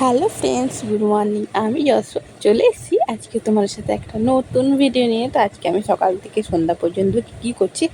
Hello friends good morning আমি যশো চলে এসেছি। আজকে তোমার সাথে একটা নতুন ভিডিও নিয়ে। তো আজকে আমি সকাল থেকে সন্ধ্যা পর্যন্ত কী কী করছি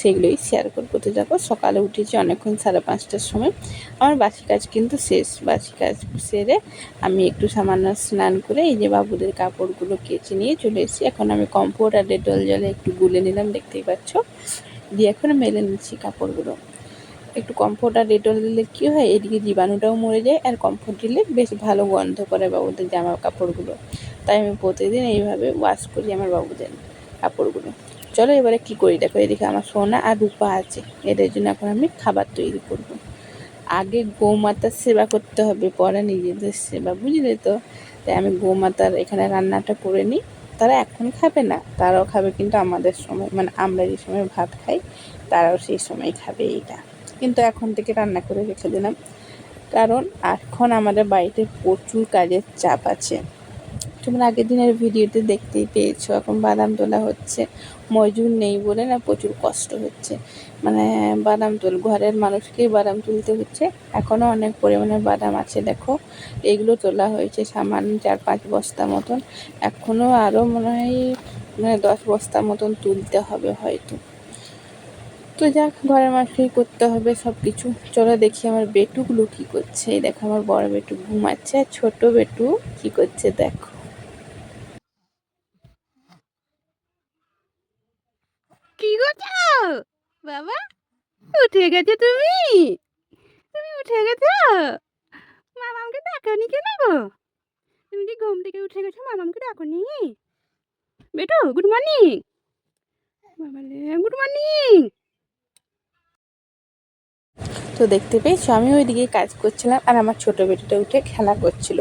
সেগুলোই শেয়ার করব। তো দেখো, সকালে উঠেছি অনেকক্ষণ, সাড়ে পাঁচটার সময়। আমার বাসি কাজ কিন্তু শেষ। বাসি কাজ সেরে আমি একটু সামান্য স্নান করে এই যে বাবুদের কাপড়গুলো কেচে নিয়ে চলে এসেছি। এখন আমি কম্ফোর্ট আর ডেটল জলে একটু গুলে নিলাম, দেখতেই পাচ্ছ। দিয়ে এখন মেলে নিচ্ছি কাপড়গুলো। একটু কমফোর্ট আর ডেটল দিলে কী হয়? এদিকে জীবাণুটাও মরে যায় আর কমফোর্ট দিলে বেশ ভালো গন্ধ করে বাবুদের জামা কাপড়গুলো। তাই আমি প্রতিদিন এইভাবে ওয়াশ করি আমার বাবুদের কাপড়গুলো। চলো এবারে কি করি? দেখো, এদিকে আমার সোনা আর রূপা আছে। এদের জন্য এখন আমি খাবার তৈরি করব। আগে গৌমাতার সেবা করতে হবে, পরে নিজেদের সেবা, বুঝলে তো? তাই আমি গৌমাতার এখানে রান্নাটা করে নিই। তারা এখন খাবে না, তারাও খাবে কিন্তু আমাদের সময় মানে আমরা যে সময় ভাত খাই, তারাও সেই সময় খাবে এইটা। কিন্তু এখন থেকে রান্না করে রেখে দিলাম। কারণ এখন আমাদের বাড়িতে প্রচুর কাজের চাপ আছে। তোমরা আগের দিনের ভিডিওতে দেখতেই পেয়েছ, এখন বাদাম তোলা হচ্ছে। মজুর নেই বলে না, প্রচুর কষ্ট হচ্ছে। মানে বাদাম তুল, ঘরের মানুষকেই বাদাম তুলতে হচ্ছে। এখনও অনেক পরিমাণে বাদাম আছে, দেখো। এগুলো তোলা হয়েছে সামান্য চার পাঁচ বস্তা মতন। এখনও আরও মনে হয় মানে দশ বস্তা মতন তুলতে হবে হয়তো। তো যাক, ঘরের মানুষকেই করতে হবে সব কিছু চলো দেখি আমার বেটুগুলো কি করছে। এই দেখো, আমার বড় বেটু ঘুমাচ্ছে আর ছোট বেটু কি করছে দেখো। কি করছ? বাবা, উঠে গেছে তুমি? তুমি উঠে গেছো? মামামকে ডাকানি কেন গো? তুমি যে ঘুম থেকে উঠে গেছো, মামামকে ডাকনি? বেটু গুড মর্নিং বাবা গুড মর্নিং তো দেখতে পেয়েছ আমি ওইদিকে কাজ করছিলাম আর আমার ছোট বেটুটা উঠে খেলা করছিল।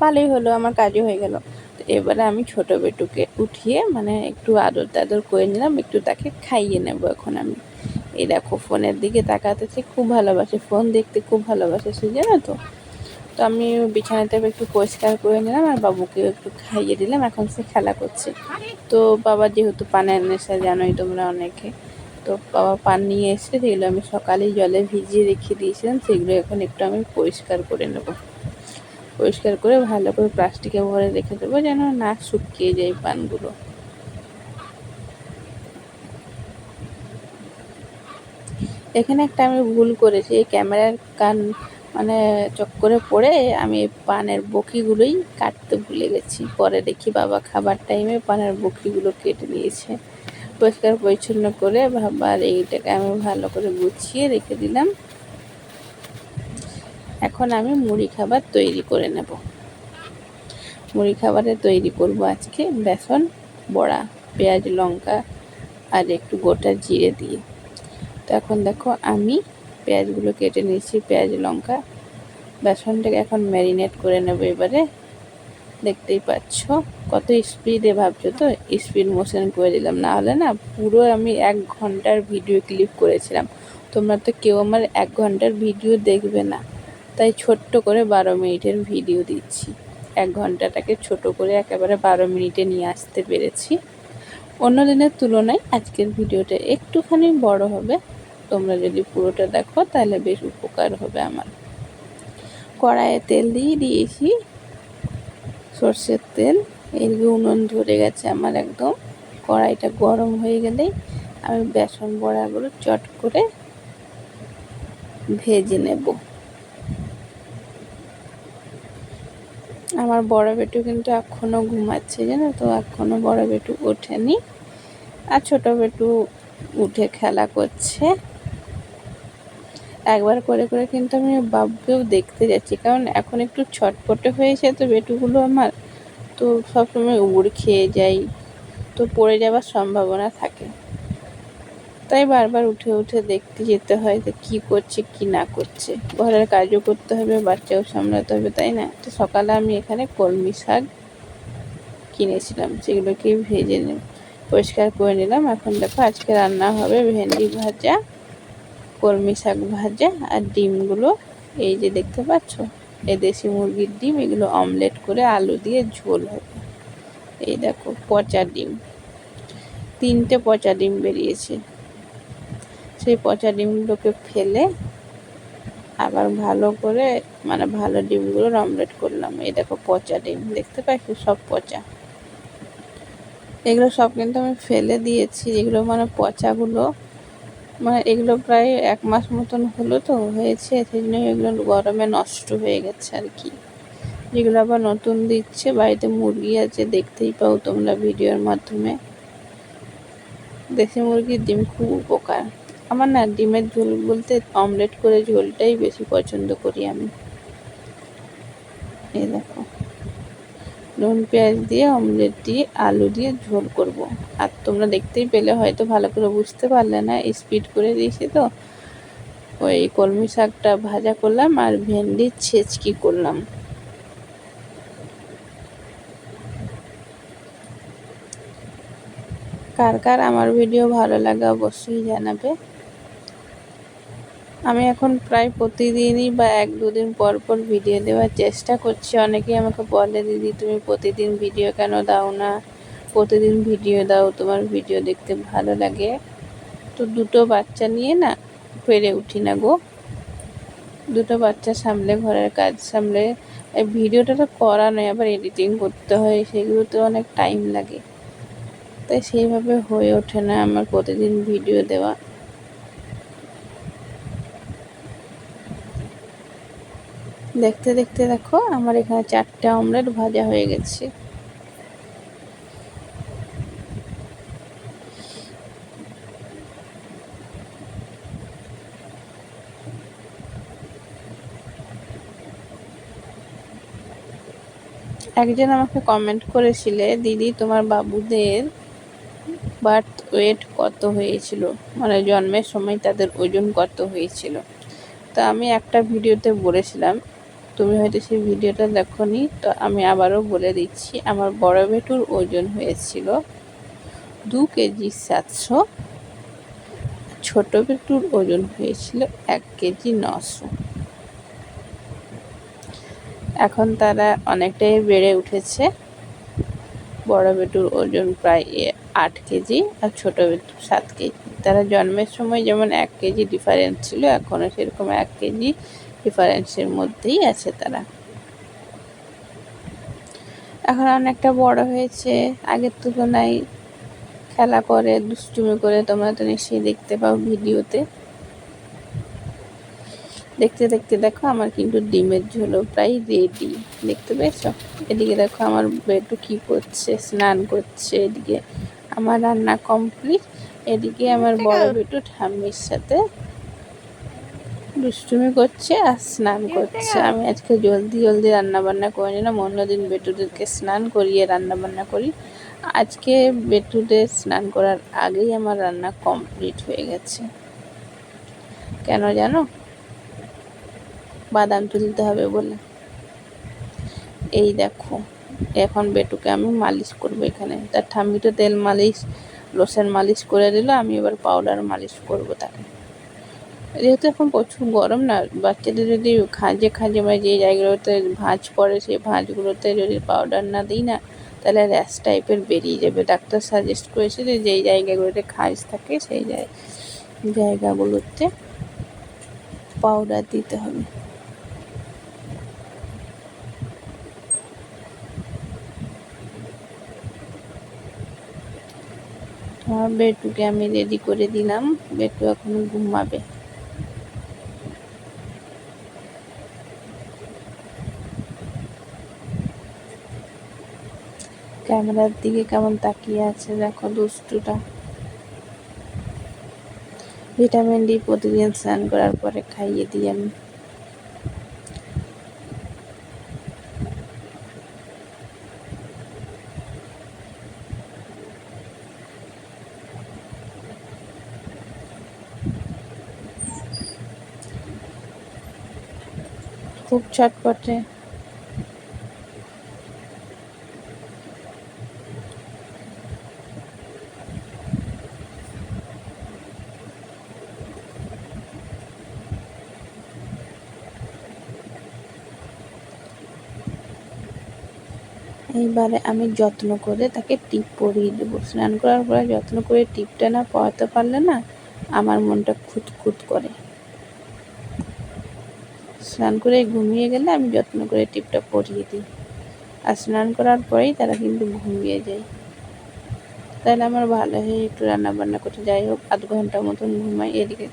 ভালোই হলো, আমার কাজও হয়ে গেল। তো এবারে আমি ছোট বেটুকে উঠিয়ে মানে একটু আদর তাদর করে নিলাম, একটু তাকে খাইয়ে নেব এখন আমি। এই দেখো, ফোনের দিকে তাকাতে সে খুব ভালোবাসে, ফোন দেখতে খুব ভালোবাসে সে, জানো তো? তো আমি বিছানাটা একটু পরিষ্কার করে নিলাম আর বাবুকে একটু খাইয়ে দিলাম, এখন সে খেলা করছে। তো বাবা যেহেতু পানের নেশা, জানোই তোমরা অনেকে। তো বাবা পান নিয়ে এসে সেগুলো আমি সকালেই জলে ভিজিয়ে রেখে দিয়েছিলাম, সেগুলো এখন একটু আমি পরিষ্কার করে নেব। পরিষ্কার করে ভালো করে প্লাস্টিকে ভরে রেখে দেবো যেন না শুকিয়ে যায় পানগুলো। এখানে একটা আমি ভুল করেছি, এই ক্যামেরার কান মানে চক্করে পড়ে আমি পানের বকিগুলোই কাটতে ভুলে গেছি। পরে দেখি বাবা খাবার টাইমে পানের বকিগুলো কেটে নিয়েছে। পরিষ্কার পরিচ্ছন্ন করে ভাবার এইটাকে আমি ভালো করে গুছিয়ে রেখে দিলাম। এখন আমি মুড়ি খাবার তৈরি করে নেব। মুড়ি খাবারে তৈরি করব আজকে বেসন, বড়া, পেঁয়াজ, লঙ্কা আর একটু গোটা জিরে দিয়ে। তো এখন দেখো আমি পেঁয়াজগুলো কেটে নিয়েছি, পেঁয়াজ, লঙ্কা। বেসনটাকে এখন ম্যারিনেট করে নেব এবারে। দেখতেই পাচ্ছ। কত স্পিডে ভাবছ তো? স্পিড মোশন করে দিলাম। না হলে না পুরো আমি এক ঘণ্টার ভিডিও ক্লিপ করেছিলাম। তোমরা তো কেউ আমার এক ঘণ্টার ভিডিও দেখবে না। তাই ছোট্ট করে বারো মিনিটের ভিডিও দিচ্ছি। এক ঘন্টাটাকে ছোট করে একেবারে বারো মিনিটে নিয়ে আসতে পেরেছি। অন্য দিনের তুলনায় আজকের ভিডিওটা একটুখানি বড় হবে। তোমরা যদি পুরোটা দেখো তাহলে বেশ উপকার হবে আমার। কড়াইয়ে তেল দিয়ে দিয়েছি। সর্ষের তেল। এদিকে উনুন ধরে গেছে আমার একদম। কড়াইটা গরম হয়ে গেলেই আমি বেসন বড়াগুলো চট করে ভেজে নেব। আমার বড় বেটু কিন্তু এখনও ঘুমাচ্ছে, জানো তো? এখনও বড় বেটু ওঠেনি। আর ছোট বেটু উঠে খেলা করছে। একবার করে করে কিন্তু আমি বাবুকেও দেখতে যাচ্ছি। কারণ এখন একটু ছটপটে হয়েছে তো বেটুগুলো আমার। তো সবসময় উড় খেয়ে যাই, তো পড়ে যাওয়ার সম্ভাবনা থাকে। তাই বারবার উঠে উঠে দেখতে যেতে হয় যে কী করছে, কি না করছে। ঘরের কাজও করতে হবে, বাচ্চাও সামলাতে হবে, তাই না? তো সকালে আমি এখানে কলমি শাক কিনেছিলাম, সেগুলোকে ভেজে পরিষ্কার করে নিলাম। এখন দেখো আজকে রান্না হবে ভেন্ডি ভাজা, কলমি শাক ভাজা আর ডিমগুলো, এই যে দেখতে পাচ্ছ? এই দেশি মুরগির ডিম, এগুলো অমলেট করে আলু দিয়ে ঝোল হবে। এই দেখো, পচা ডিম। তিনটে পচা ডিম বেরিয়েছে। সেই পচা ডিমগুলোকে ফেলে আবার ভালো করে মানে ভালো ডিমগুলোর অমলেট করলাম। এই দেখো, পচা ডিম। দেখতে পাচ্ছ সব পচা। এগুলো সব কিন্তু আমি ফেলে দিয়েছি। এগুলো মানে পচাগুলো মানে এগুলো প্রায় এক মাস মতন হলো তো হয়েছে, সেই জন্য এগুলো গরমে নষ্ট হয়ে গেছে আর কি। যেগুলো আবার নতুন দিচ্ছে, বাড়িতে মুরগি আছে, দেখতেই পাও তোমরা ভিডিওর মাধ্যমে। দেশি মুরগির ডিম খুব উপকার। আমার না ডিমের ঝোল বলতে অমলেট করে ঝোলটাই বেশি পছন্দ করি আমি। এই দেখো। নুন পেঁয়াজ দিয়ে, অমলেট দিয়ে, আলু দিয়ে ঝোল করব। আর তোমরা দেখতেই পেলে, হয়তো ভালো করে বুঝতে পারলে না স্পিড করে দিয়েছি তো। ওই কলমি শাকটা ভাজা করলাম আর ভেন্ডির ছেচকি করলাম। কার কার আমার ভিডিও ভালো লাগে অবশ্যই জানাবে। আমি এখন প্রায় প্রতিদিনই বা এক দুদিন পর পর ভিডিও দেওয়ার চেষ্টা করছি। অনেকেই আমাকে বলে, দিদি, তুমি প্রতিদিন ভিডিও কেন দাও না? প্রতিদিন ভিডিও দাও, তোমার ভিডিও দেখতে ভালো লাগে। তো দুটো বাচ্চা নিয়ে না পেরে উঠি না গো। দুটো বাচ্চা সামলে, ঘরের কাজ সামলে। এই ভিডিওটা তো করা নয়, আবার এডিটিং করতে হয় সেগুলোতে অনেক টাইম লাগে। তাই সেইভাবে হয়ে ওঠে না আমার প্রতিদিন ভিডিও দেওয়া। দেখতে দেখতে দেখো, আমার এখানে চারটে অমলেট ভাজা হয়ে গেছে। একজন আমাকে কমেন্ট করেছিলে, দিদি, তোমার বাবুদের বার্থ ওয়েট কত হয়েছিল? মানে জন্মের সময় তাদের ওজন কত হয়েছিল? তা আমি একটা ভিডিওতে বলেছিলাম তুমি হয়তো সেই ভিডিওটা দেখোনি, তো আমি আবারও বলে দিচ্ছি, আমার বড় বেটুর ওজন হয়েছিল দু কেজি সাতশো, ছোট বেটুর ওজন হয়েছিল এক কেজি নশো। এখন তারা অনেকটাই বেড়ে উঠেছে। বড় বেটুর ওজন প্রায় আট কেজি আর ছোট বেটুর সাত কেজি। তারা জন্মের সময় যেমন এক কেজি ডিফারেন্স ছিল এখনও সেরকম এক কেজি ডিফারেন্সের মধ্যেই আছে তারা। এখন অনেকটা বড় হয়েছে। আগের তুলনায় খেলা করে দুষ্টুমি করে তোমরা তো নিশ্চয়ই দেখতে পাও ভিডিওতে। দেখতে দেখতে দেখো আমার কিন্তু ডিমের ঝোলও প্রায় রেডি দেখতে পেয়েছ? এদিকে দেখো আমার বেটু কি করছে স্নান করছে এদিকে। আমার রান্না কমপ্লিট এদিকে আমার বড় বেটু ঠাম্মির সাথে দুষ্টুমি করছে আর স্নান করছে। আমি আজকে জলদি জলদি রান্না বান্না করে নিলাম। অন্যদিন বেটুদেরকে স্নান করিয়ে রান্না বান্না করি। আজকে বেটুদের স্নান করার আগেই আমার রান্না কমপ্লিট হয়ে গেছে। কেন জানো? বাদাম তুলতে হবে বলে। এই দেখো এখন বেটুকে আমি মালিশ করব এখানে। তার ঠাম্মি তো তেল মালিশ লোশন মালিশ করে দিল। আমি এবার পাউডার মালিশ করব তাকে। যেহেতু এখন প্রচুর গরম না, বাচ্চাদের যদি খাঁজে খাঁজে মানে যে জায়গাগুলোতে ভাঁজ পড়ে সেই ভাঁজগুলোতে যদি পাউডার না দিই না, তাহলে র্যাশ টাইপের বেরিয়ে যাবে। ডাক্তার সাজেস্ট করেছে যে যেই জায়গাগুলোতে খাঁজ থাকে সেই জায়গাগুলোতে পাউডার দিতে হবে। বেটুকে আমি রেডি করে দিলাম বেটু এখন ঘুমাবে। ক্যামেরার দিকে কেমন তাকিয়ে আছে, দেখো দুষ্টুটা। ভিটামিন ডি প্রতিদিন স্নান করার পরে খাইয়ে দিই আমি। খুব ছটপটে। এইবারে আমি যত্ন করে তাকে টিপ পরিয়ে দেবো। স্নান করার পরে যত্ন করে টিপটা না পরাতে পারলে না আমার মনটা খুঁতখুত করে। স্নান করে ঘুমিয়ে গেলে আমি যত্ন করে টিপটা পরিয়ে দিই। আর স্নান করার পরেই তারা কিন্তু ঘুমিয়ে যায়। তাহলে আমার ভালো হয়ে একটু রান্না বান্না করতে যাই হোক, আধ ঘণ্টা মতন ঘুমাই, এদিকে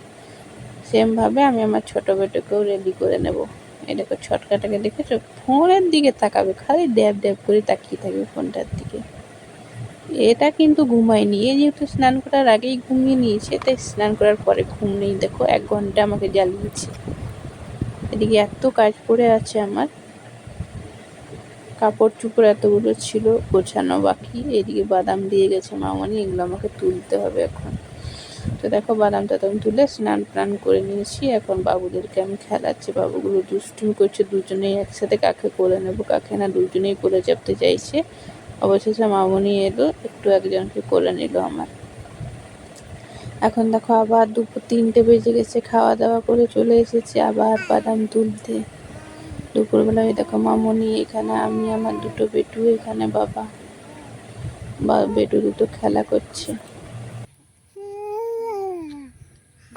সেমভাবে আমি আমার ছোটো বেটোকেও রেডি করে নেব। দেখো ছটকাটাকে দেখেছ? ফোনের দিকে তাকাবে, খালি ড্যাব ড্যাব করে তাকিয়ে থাকবে ফোনটার দিকে। এটা কিন্তু ঘুমায়নি। এ যেহেতু স্নান করার আগেই ঘুমিয়ে নিয়েছে, তাই স্নান করার পরে ঘুম নেই। দেখো, এক ঘণ্টা আমাকে জ্বালিয়েছে। এদিকে এত কাজ পড়ে আছে আমার। কাপড় চুপড় এতগুলো ছিল, গোছানো বাকি। এদিকে বাদাম দিয়ে গেছে মামনি, এগুলো আমাকে তুলতে হবে এখন। তো দেখো বাদাম টাদাম তুলে স্নান টান করে নিয়েছি। এখন বাবুদেরকে আমি খেলাচ্ছি। বাবুগুলো দুষ্টুমি করছে, দুজনেই একসাথে কাকে করে নেব, কাকে না, দুজনেই করে চাপতে চাইছে। অবশেষে মামনি এলো, একটু একজনকে করে নিল আমার। এখন দেখো আবার দুপুর তিনটে বেজে গেছে খাওয়া দাওয়া করে চলে এসেছি আবার বাদাম তুলতে। দুপুরবেলা ওই দেখো মামনি এখানে, আমি, আমার দুটো বেটু, এখানে বাবা। বা, বেটু দুটো খেলা করছে।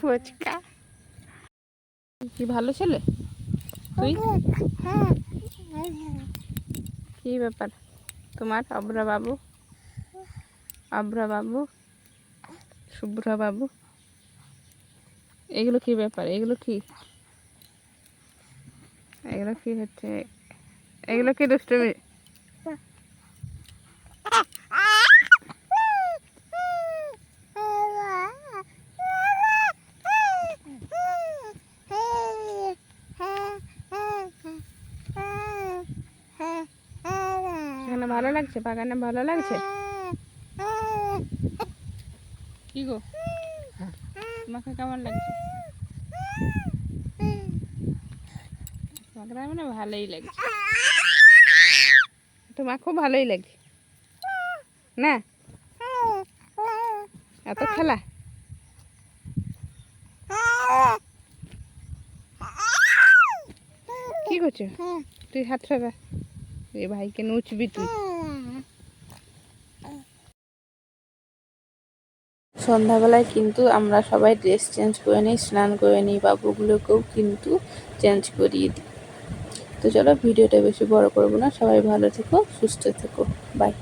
ফুচকা। কি ভালো ছেলে? তুই? কি ব্যাপার? তোমার অব্রা বাবু? অব্রা বাবু? শুভ্র বাবু? এগুলো কি ব্যাপার? এগুলো কি? এগুলো কি হচ্ছে? এগুলো কি দুষ্টুমি? ভালো লাগছে? বাগানে ভালো লাগছে? কি গো? তোমাকে কেমন লাগছে? তোমাকে মানে ভালোই লাগছে। তোমার খুব ভালোই লাগছে না? এত খেলা? কি করছ? তুই হাত সরা এ ভাইকে নুচবি তুই। সন্ধ্যাবেলায় কিন্তু আমরা সবাই ড্রেস চেঞ্জ করে নিই, স্নান করে নিই, বাবুগুলোকেও কিন্তু চেঞ্জ করিয়ে দিই। তো চলো ভিডিওটা বেশি বড় করব না, সবাই ভালো থেকো, সুস্থ থেকো বাই